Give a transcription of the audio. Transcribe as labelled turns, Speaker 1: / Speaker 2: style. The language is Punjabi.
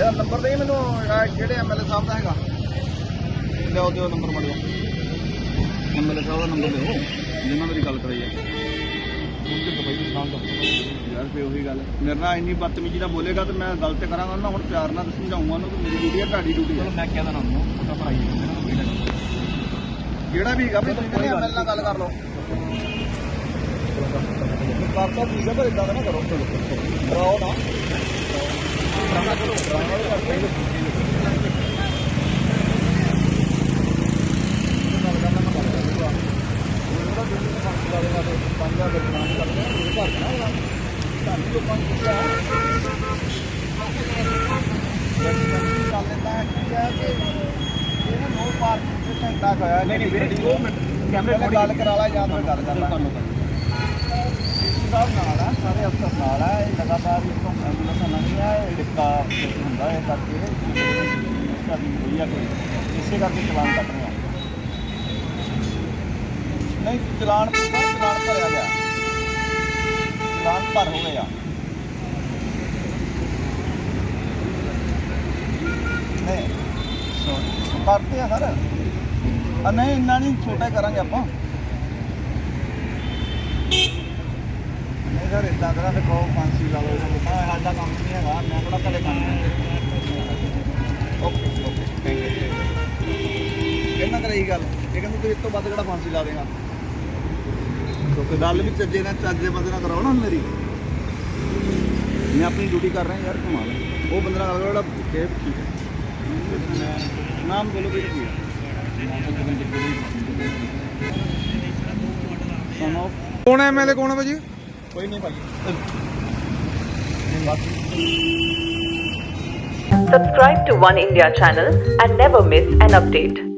Speaker 1: ਇਹਦਾ ਨੰਬਰ ਦੇ ਮੈਨੂੰ ਕਿਹੜੇ ਐਮਐਲਏ ਸਾਹਿਬ ਦਾ ਹੈਗਾ। ਲਿਆਓ ਦਿਓ ਨੰਬਰ ਮੜਿਓ। ਐਮਐਲਏ ਸਾਹਿਬ ਦਾ ਨੰਬਰ ਦਿਓ ਜਿੰਨਾ ਮੇਰੀ ਗੱਲ ਕਰਾਈ ਹੈ। ਯਾਰ ਫੇ ਉਹੀ ਗੱਲ। ਮੇਰੇ ਨਾਲ ਇੰਨੀ ਬਦਤਮੀਜ਼ੀ ਨਾਲ ਬੋਲੇਗਾ ਤੇ ਮੈਂ ਗਲਤ ਕਰਾਂਗਾ ਉਹਨਾਂ ਹੁਣ ਪਿਆਰ ਨਾਲ ਸਮਝਾਉਂਗਾ ਉਹਨੂੰ ਕਿ ਮੇਰੀ ਡਿਊਟੀ ਹੈ ਤੁਹਾਡੀ ਡਿਊਟੀ ਹੈ।
Speaker 2: ਮੈਂ ਕਹਿ ਦੇਣਾ ਉਹਨੂੰ ਉਹਦਾ ਪੜਾਈ
Speaker 1: ਜਿਹੜਾ ਵੀ ਹੈਗਾ ਵੀ ਤੁਸੀਂ ਕਹਿੰਦੇ ਐਮਐਲਏ ਨਾਲ ਗੱਲ ਕਰ ਲਓ। ਕਰਤਾ ਹੈ। ਪਰ ਇਦਾਂ ਦਾ ਨਾ ਕਰੋ। ਕਰਾਓ ਨਾ ਡਰਾਮਾ ਕਰੋ ਡਰਾਮਾ ਵੀ ਕਰਦੇ ਹੀ ਨਹੀਂ ਨਹੀਂ ਵੀਰੇ 2 ਮਿੰਟ ਕੈਮਰੇ ਗੱਲ ਕਰਾ ਲਾ ਜਾਂ ਫਿਰ ਗੱਲ ਕਰ ਲਾ ਸਾਹਿਬ ਨਾਲ ਆ ਸਾਰੇ ਅਫਸਰ ਨਾਲ ਆ ਇਹ ਲਗਾਤਾਰ ਇਸ ਤੋਂ ਐਂਬੂਲੈਂਸ ਨਹੀਂ ਆ ਇਹ ਡਿੱਕਾ ਹੁੰਦਾ ਹੈ ਕਰਕੇ ਸਾਡੀ ਹੋਈ ਆ ਕੋਈ, ਇਸੇ ਕਰਕੇ ਚਲਾਨ ਕੱਟ ਰਹੇ ਆ। ਨਹੀਂ, ਚਲਾਨ ਪੂਰਾ ਚਲਾਨ ਭਰਿਆ ਗਿਆ। ਚਲਾਨ ਭਰ ਹੋ ਗਿਆ ਨਹੀਂ ਸੋ ਕਰਦੇ ਆ ਸਰ। ਆ ਨਹੀਂ, ਇੰਨਾ ਨਹੀਂ, ਛੋਟਾ ਕਰਾਂਗੇ ਆਪਾਂ। ਨਹੀਂ ਸਰ ਇਦਾਂ ਕਰਾਂ ਤੇ ਕਹੋ ਫਾਂਸੀ ਲਾ ਲਓ। ਸਾਡਾ ਕੰਮ ਨਹੀਂ ਹੈਗਾ, ਮੈਂ ਕਿਹੜਾ ਤੁਹਾਡੇ ਕੰਮ ਓਕੇ ਕਰਾਈ ਗੱਲ। ਇਹ ਕਹਿੰਦੇ ਤੂੰ ਇਸ ਤੋਂ ਵੱਧ ਕਿਹੜਾ ਫਾਂਸੀ ਲਾ ਦੇਗਾ ਕਿਉਂਕਿ ਗੱਲ ਵੀ ਚੱਜੇ ਨਾਲ ਚੱਜੇ ਬੰਦੇ ਨਾਲ ਕਰਾਓ ਨਾ ਮੇਰੀ। ਮੈਂ ਆਪਣੀ ਡਿਊਟੀ ਕਰ ਰਿਹਾ ਯਾਰ ਕਮਾਲ ਹੈ। ਉਹ ਬੰਦੇ ਨਾਲ ਗੱਲ ਕਰੋ ਜਿਹੜਾ ਕਿ ਠੀਕ ਹੈ। ਨਾਮ ਬੋਲੋ ਵੀ ਕੀ ਹੈ। ਸੁਣੋ
Speaker 3: ਕੌਣ ਐਮਐਲਏ ਕੌਣ ਹੈ ਭਾਜੀ?
Speaker 1: ਕੋਈ ਨਹੀਂ ਭਾਈ ਬਾਕੀ
Speaker 4: Subscribe to One India channel and never miss an update.